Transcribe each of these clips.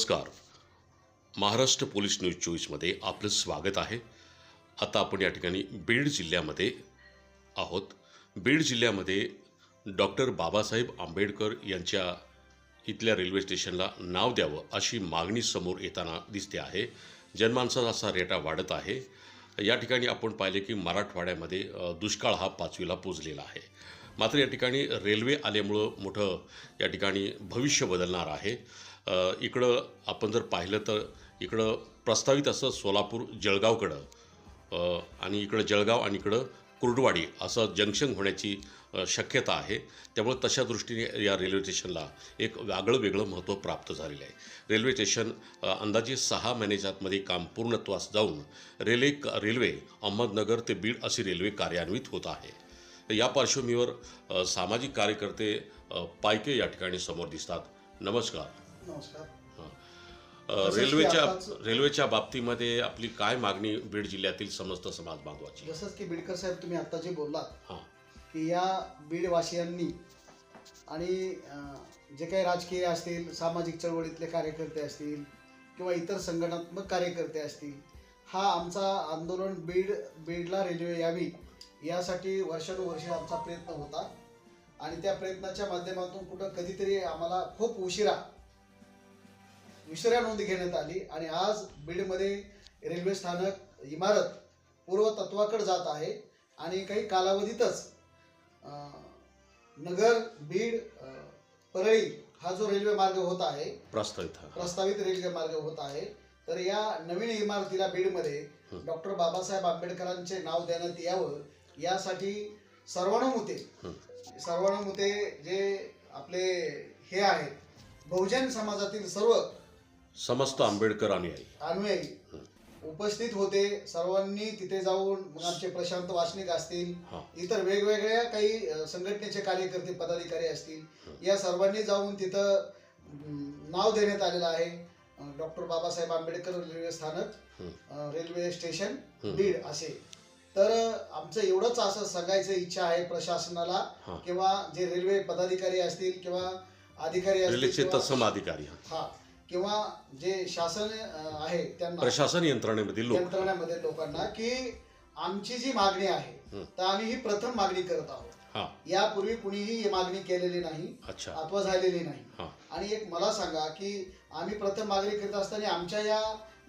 नमस्कार. Maharashtra police news चोवीसमध्ये आपलं स्वागत आहे. आता आपण या ठिकाणी बीड जिल्ह्यामध्ये आहोत. बीड जिल्ह्यामध्ये डॉक्टर बाबासाहेब आंबेडकर यांच्या इथल्या रेल्वे स्टेशनला नाव द्यावं अशी मागणी समोर येताना दिसते आहे. जनमानसाचा असा रेटा वाढत आहे. या ठिकाणी आपण पाहिले की मराठवाड्यामध्ये दुष्काळ हा पाचवीला पोचलेला आहे. मात्र या ठिकाणी रेल्वे आल्यामुळं मोठं या ठिकाणी भविष्य बदलणार आहे. इकडं आपण जर पाहिलं तर इकडं प्रस्तावित असं सोलापूर जळगावकडं आणि इकडं जळगाव आणि इकडं कुर्डवाडी असं जंक्शन होण्याची शक्यता आहे. त्यामुळे तशा दृष्टीने या रेल्वे स्टेशनला एक वेगळं वेगळं महत्त्व प्राप्त झालेलं आहे. रेल्वे स्टेशन अंदाजे सहा महिन्याच्या आतमध्ये काम पूर्णत्वास जाऊन रेल्वे रेल्वे अहमदनगर ते बीड अशी रेल्वे कार्यान्वित होत आहे. तर या पार्श्वभूमीवर सामाजिक कार्यकर्ते पायके या ठिकाणी समोर दिसतात. नमस्कार. नमस्कार. अ, तसंच की रेल्वेच्या रेल्वेच्या बाबतीमध्ये आपली काय मागणी बीड जिल्ह्यातील समस्त समाज बांधवाची? जसंच की बिडकर साहेब तुम्ही आता जे बोललात हां. की या बीडवासियांनी आणि अं, जे काही राजकीय असतील सामाजिक चळवळीतले कार्यकर्ते असतील किंवा इतर संघटनात्मक कार्यकर्ते असतील हा आमचा आंदोलन बीड बीडला रेल्वे यावी यासाठी वर्षानुवर्ष आमचा प्रयत्न होता. आणि त्या प्रयत्नाच्या माध्यमातून कुठं कधीतरी आम्हाला खूप उशिरा उशिरा नोंद घेण्यात आली आणि आज बीडमध्ये रेल्वे स्थानक इमारत पूर्वतत्वाकडे जात आहे आणि काही कालावधीतच नगर बीड परळी हा जो रेल्वे मार्ग होत आहे प्रस्तावित. प्रस्तावित रेल्वे मार्ग होत आहे तर या नवीन इमारतीला बीडमध्ये. डॉक्टर बाबासाहेब आंबेडकरांचे नाव देण्यात यावं यासाठी सर्वानुमते. सर्वानुमते जे आपले हे आहेत बहुजन समाजातील सर्व समस्त आंबेडकर अनुयायी अनुयायी उपस्थित होते सर्वांनी तिथे जाऊन मग आमचे प्रशांत वासनिक असतील इतर वेगवेगळ्या काही संघटनेचे कार्यकर्ते पदाधिकारी असतील या सर्वांनी जाऊन तिथं नाव देण्यात आलेलं आहे. डॉक्टर बाबासाहेब आंबेडकर रेल्वे स्थानक रेल्वे स्टेशन. बीड असे. तर आमचं एवढंच असं सांगायचं इच्छा आहे प्रशासनाला किंवा जे रेल्वे पदाधिकारी असतील किंवा अधिकारी असतील तत्सम अधिकारी हा. किंवा जे शासन आहे त्यांना प्रशासन यंत्रणेमधील लोक. यंत्रणामध्ये लोकांना की आमची जी मागणी आहे. तर आम्ही ही प्रथम मागणी करत आहोत. यापूर्वी कुणीही ही मागणी केलेली नाही अथवा झालेली नाही. हा. आणि एक मला सांगा की आम्ही प्रथम मागणी करत असताना आमच्या या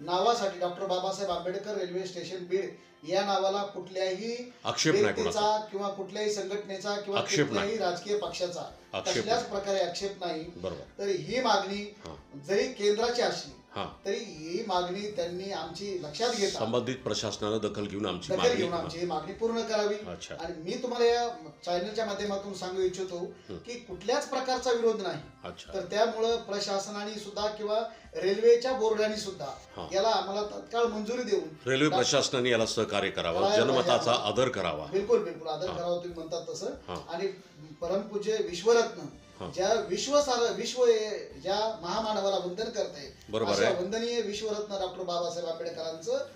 नावासाठी doctor Babasaheb Ambedkar railway station Beed या नावाला कुठल्याही आक्षेप व्यक्तीचा किंवा कुठल्याही संघटनेचा किंवा आक्षेप कुठल्याही राजकीय पक्षाचा. आक्षेप कसल्याच प्रकारे आक्षेप नाही. बरोबर. तर ही मागणी हा. जरी केंद्राची असली हा. तरी ही मागणी त्यांनी आमची लक्षात घेता. संबंधित प्रशासनानं दखल घेऊन आमची दखल मागणी घेऊन आमची ही मागणी पूर्ण करावी. अच्छा. आणि मी तुम्हाला या चॅनलच्या माध्यमातून सांगू इच्छितो. की कुठल्याच प्रकारचा विरोध नाही. अच्छा. तर त्यामुळं प्रशासनाने सुद्धा किंवा रेल्वेच्या बोर्डाने सुद्धा. याला आम्हाला तत्काळ मंजुरी देऊन रेल्वे प्रशासनाने याला सहकार्य करावं जनमताचा. आदर करावा बिलकुल बिलकुल आदर. करावा तुम्ही म्हणतात तसं आणि परमपूज्य विश्वरत्न. ज्या विश्व सार विश्व ज्या महामानवाला वंदन करते बरोबर वंदनीय विश्वरत्न डॉक्टर बाबासाहेब आंबेडकरांचं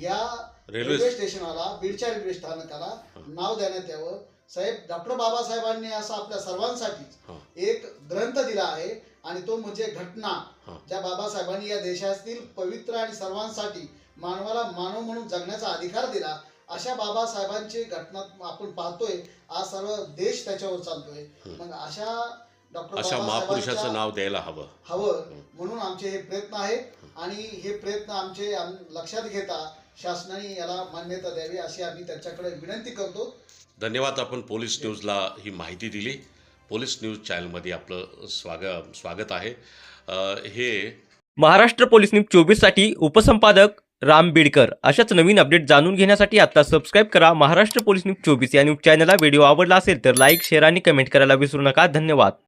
या रेल्वे स्टेशनाला बीडच्या रेल्वे स्थानकाला नाव देण्यात यावं साहेब डॉक्टर बाबासाहेबांनी असं आपल्या सर्वांसाठी एक ग्रंथ दिला आहे आणि तो म्हणजे घटना. ज्या बाबासाहेबांनी या देशातील पवित्र आणि सर्वांसाठी मानवाला मानव म्हणून जगण्याचा अधिकार दिला अशा बाबासाहेबांची घटना आपण पाहतोय. आज सर्व देश त्याच्यावर चालतोय. मग अशा डॉक्टर अशा महापुरुषाचं नाव द्यायला हवं. हवं. म्हणून आमचे हे प्रयत्न आहेत. आणि हे प्रयत्न आमचे आम- लक्षात घेता शासनाने याला मान्यता द्यावी अशी आम्ही त्यांच्याकडे विनंती करतो. धन्यवाद आपण पोलीस न्यूजला ही माहिती दिली. पोलीस न्यूज चॅनलमध्ये आपलं स्वागत स्वागत आहे. हे महाराष्ट्र पोलीस न्यूज चोवीससाठी उपसंपादक राम बिडकर. अशाच नवीन अपडेट जाणून घेण्यासाठी आता सबस्क्राईब करा महाराष्ट्र पोलीस न्यूज चोवीस या न्यूज चॅनलला. व्हिडिओ आवडला असेल तर लाईक शेअर आणि कमेंट करायला विसरू नका. धन्यवाद.